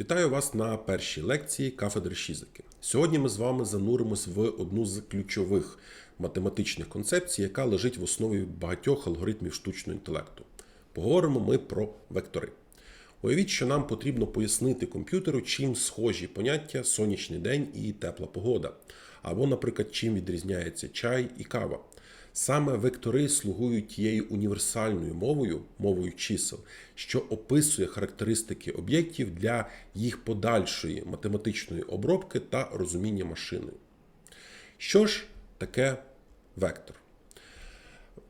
Вітаю вас на першій лекції кафедри фізики. Сьогодні ми з вами зануримось в одну з ключових математичних концепцій, яка лежить в основі багатьох алгоритмів штучного інтелекту. Поговоримо ми про вектори. Уявіть, що нам потрібно пояснити комп'ютеру, чим схожі поняття сонячний день і тепла погода, або, наприклад, чим відрізняється чай і кава. Саме вектори слугують тією універсальною мовою, мовою чисел, що описує характеристики об'єктів для їх подальшої математичної обробки та розуміння машиною. Що ж таке вектор?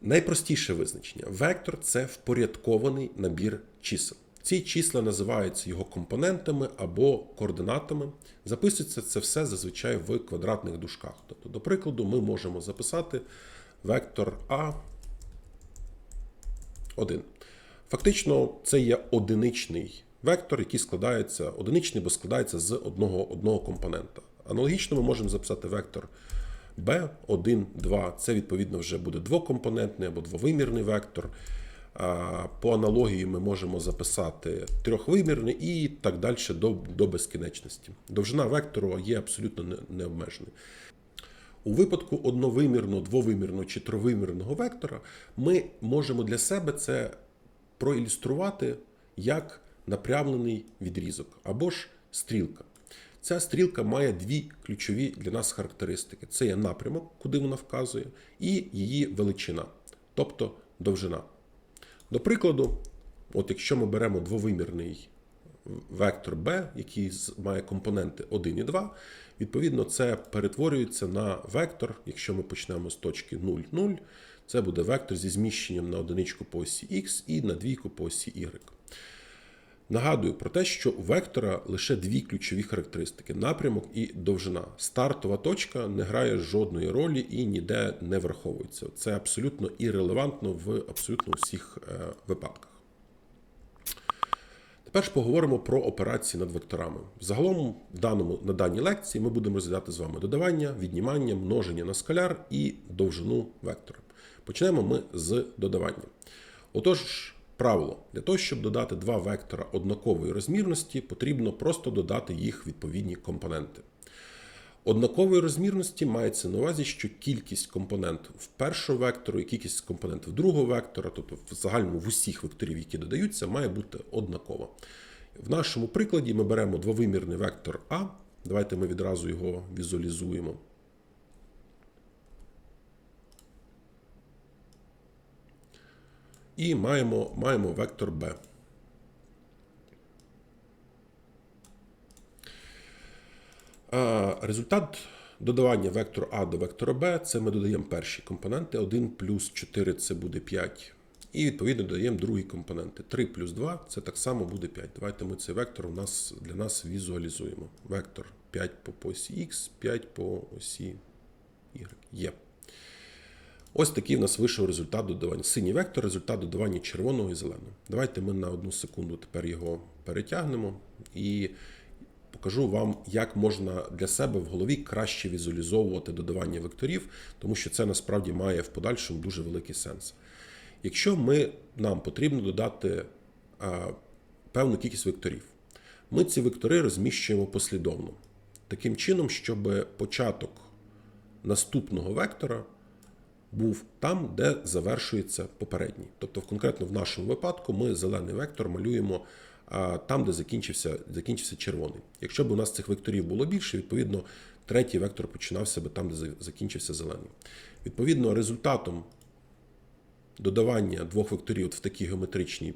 Найпростіше визначення. Вектор це впорядкований набір чисел. Ці числа називаються його компонентами або координатами. Записується це все зазвичай в квадратних дужках. Тобто, до прикладу, ми можемо записати вектор А 1. Фактично, це є одиничний вектор, який складається, одиничний, бо складається з одного, одного компонента. Аналогічно ми можемо записати вектор B1, 2. Це відповідно вже буде двокомпонентний або двовимірний вектор. По аналогії ми можемо записати трьохвимірний і так далі до, до безкінечності. Довжина вектору є абсолютно необмеженою. У випадку одновимірного, двовимірного чи тровимірного вектора ми можемо для себе це проілюструвати як напрямлений відрізок або ж стрілка. Ця стрілка має дві ключові для нас характеристики: це є напрямок, куди вона вказує, і її величина, тобто довжина. До прикладу, от якщо ми беремо двовимірний вектор b, який має компоненти 1 і 2, відповідно, це перетворюється на вектор, якщо ми почнемо з точки 0, 0, це буде вектор зі зміщенням на одиничку по осі x і на двійку по осі y. Нагадую про те, що у вектора лише дві ключові характеристики: напрямок і довжина. Стартова точка не грає жодної ролі і ніде не враховується. Це абсолютно ірелевантно в абсолютно всіх випадках. Тепер ж поговоримо про операції над векторами. Загалом в даному, на даній лекції ми будемо розглядати з вами додавання, віднімання, множення на скаляр і довжину вектора. Почнемо ми з додавання. Отож, правило, для того, щоб додати два вектора однакової розмірності, потрібно просто додати їх відповідні компоненти. Однакової розмірності мається на увазі, що кількість компонентів в першого вектору і кількість компонентів другого вектора, тобто в загальному в усіх векторів, які додаються, має бути однакова. В нашому прикладі ми беремо двовимірний вектор А. Давайте ми відразу його візуалізуємо. І маємо, маємо вектор B. Результат додавання вектору А до вектора Б це ми додаємо перші компоненти. 1 плюс 4 це буде 5. І відповідно додаємо другі компоненти. 3 плюс 2 це так само буде 5. Давайте ми цей вектор у нас, для нас візуалізуємо. Вектор 5 по осі Х, 5 по осі Y. Є. Ось такий в нас вийшов результат додавання. Синій вектор, результат додавання червоного і зеленого. Давайте ми на одну секунду тепер його перетягнемо і покажу вам, як можна для себе в голові краще візуалізовувати додавання векторів, тому що це насправді має в подальшому дуже великий сенс. Якщо ми, нам потрібно додати а, певну кількість векторів, ми ці вектори розміщуємо послідовно. Таким чином, щоб початок наступного вектора був там, де завершується попередній. Тобто, конкретно в нашому випадку ми зелений вектор малюємо там, де закінчився закінчився червоний. Якщо б у нас цих векторів було більше, відповідно, третій вектор починався би там, де закінчився зелений. Відповідно, результатом додавання двох векторів в такій геометричній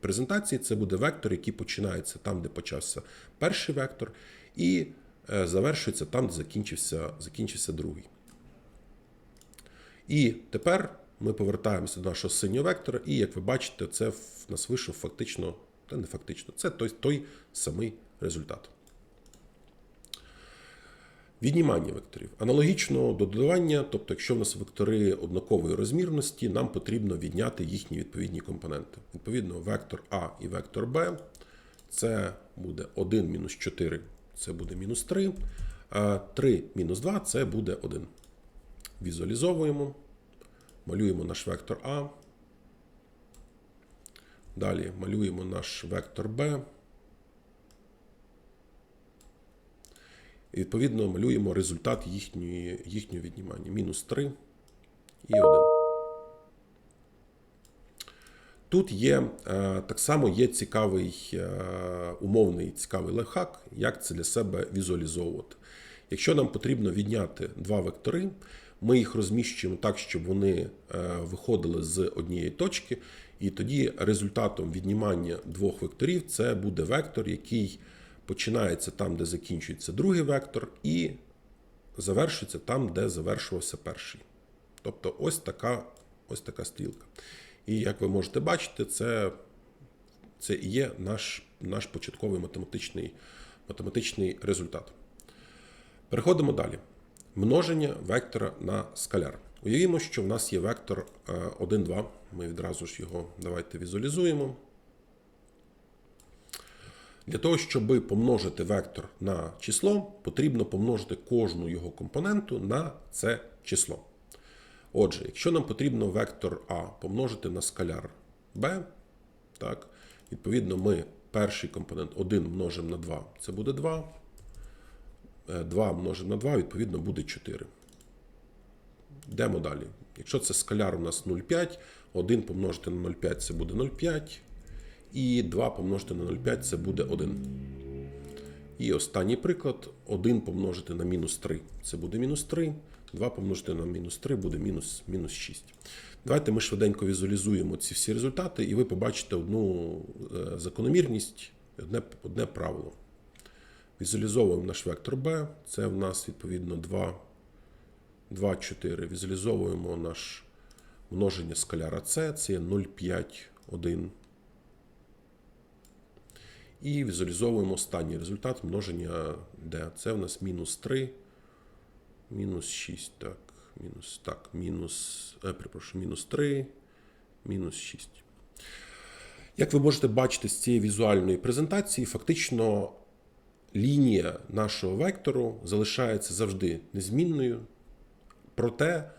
презентації це буде вектор, який починається там, де почався перший вектор, і завершується там, де закінчився, закінчився другий. І тепер ми повертаємося до нашого синього вектора, і, як ви бачите, це в нас вийшов фактично, та не фактично, це той, той самий результат. Віднімання векторів. Аналогічно до додавання, тобто, якщо в нас вектори однакової розмірності, нам потрібно відняти їхні відповідні компоненти. Відповідно, вектор А і вектор Б це буде 1 мінус 4, це буде мінус 3, а 3 мінус 2 це буде 1. Візуалізовуємо, малюємо наш вектор А. Далі малюємо наш вектор B. І відповідно малюємо результат їхньої, їхнього віднімання. Мінус 3 і 1. Тут є е, так само є цікавий е, умовний цікавий лайфхак, як це для себе візуалізовувати. Якщо нам потрібно відняти два вектори, ми їх розміщуємо так, щоб вони е, виходили з однієї точки, і тоді результатом віднімання двох векторів це буде вектор, який починається там, де закінчується другий вектор, і завершується там, де завершувався перший. Тобто ось така, ось така стрілка. І як ви можете бачити, це, це і є наш, наш початковий математичний, математичний результат. Переходимо далі. Множення вектора на скаляр. Уявімо, що в нас є вектор е, 1, 2. Ми відразу ж його давайте візуалізуємо. Для того, щоб помножити вектор на число, потрібно помножити кожну його компоненту на це число. Отже, якщо нам потрібно вектор А помножити на скаляр так, відповідно, ми перший компонент 1 множимо на 2, це буде 2. 2 множимо на 2, відповідно, буде 4. Йдемо далі. Якщо це скаляр у нас 0,5, 1 помножити на 0,5 це буде 0,5. І 2 помножити на 0,5 це буде 1. І останній приклад: 1 помножити на мінус 3 це буде мінус 3. 2 помножити на мінус 3 буде мінус, мінус 6. Давайте ми швиденько візуалізуємо ці всі результати, і ви побачите одну е, закономірність, одне, одне правило. Візуалізовуємо наш вектор b, це в нас відповідно 2, 2 4. Візуалізовуємо наш множення скаляра c, це є 0,5, 1. І візуалізовуємо останній результат множення d. Це в нас мінус 3, мінус 6, так, мінус, так, мінус, е, перепрошую, мінус 3, мінус 6. Як ви можете бачити з цієї візуальної презентації, фактично лінія нашого вектору залишається завжди незмінною, проте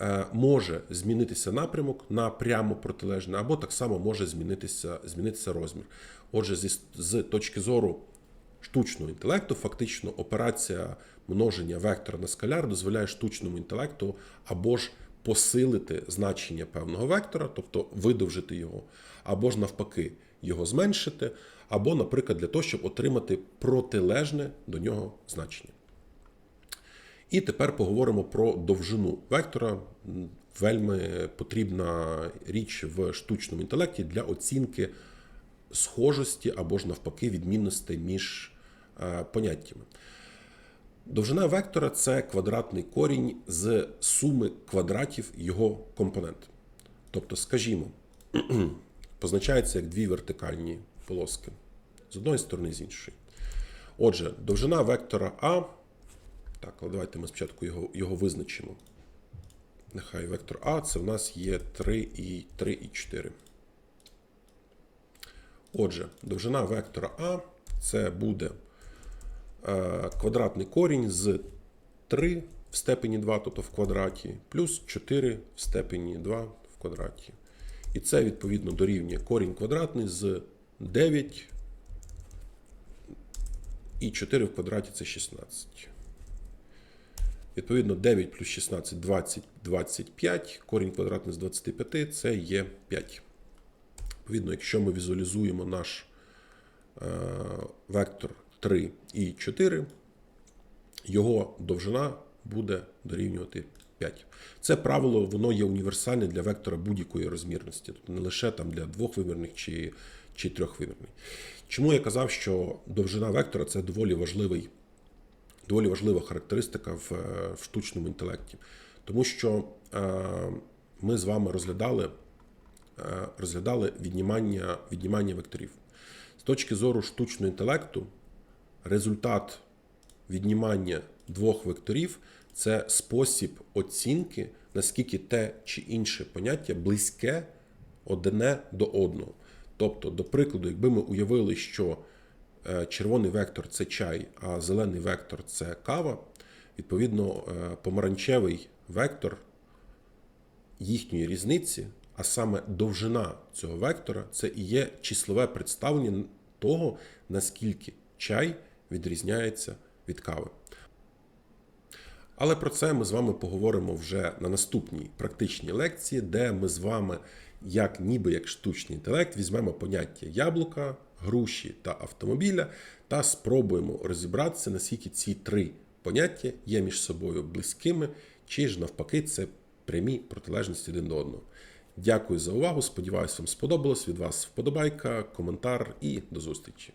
е, може змінитися напрямок на прямо протилежний, або так само може змінитися, змінитися розмір. Отже, зі, з точки зору штучного інтелекту, фактично операція множення вектора на скаляр дозволяє штучному інтелекту або ж посилити значення певного вектора, тобто видовжити його, або ж навпаки його зменшити, або, наприклад, для того, щоб отримати протилежне до нього значення. І тепер поговоримо про довжину вектора. Вельми потрібна річ в штучному інтелекті для оцінки схожості або ж навпаки відмінностей між е, поняттями. Довжина вектора це квадратний корінь з суми квадратів його компонент. Тобто, скажімо, позначається як дві вертикальні полоски з одної сторони, з іншої. Отже, довжина вектора А. Так, але давайте ми спочатку його його визначимо. Нехай вектор А це в нас є 3 і 3 і 4. Отже, довжина вектора А це буде е, квадратний корінь з 3 в степені 2, тобто в квадраті, плюс 4 в степені 2 в квадраті. І це відповідно дорівнює корінь квадратний з 9 і 4 в квадраті це 16. Відповідно, 9 плюс 16 20, 25. Корінь квадратний з 25 це є 5. Відповідно, якщо ми візуалізуємо наш е, вектор 3 і 4, його довжина буде дорівнювати 5. Це правило воно є універсальне для вектора будь-якої розмірності, тобто не лише там для двохвимірних чи, чи трьохвимірних. Чому я казав, що довжина вектора це доволі важливий, доволі важлива характеристика в, в штучному інтелекті. Тому що е, ми з вами розглядали, е, розглядали віднімання, віднімання векторів. З точки зору штучного інтелекту, результат віднімання двох векторів це спосіб оцінки, наскільки те чи інше поняття близьке одне до одного. Тобто, до прикладу, якби ми уявили, що е, червоний вектор це чай, а зелений вектор це кава, відповідно, е, помаранчевий вектор їхньої різниці, а саме довжина цього вектора, це і є числове представлення того, наскільки чай відрізняється від кави. Але про це ми з вами поговоримо вже на наступній практичній лекції, де ми з вами, як ніби як штучний інтелект, візьмемо поняття яблука, груші та автомобіля та спробуємо розібратися, наскільки ці три поняття є між собою близькими, чи ж навпаки, це прямі протилежності один до одного. Дякую за увагу. Сподіваюсь, вам сподобалось. Від вас вподобайка, коментар і до зустрічі.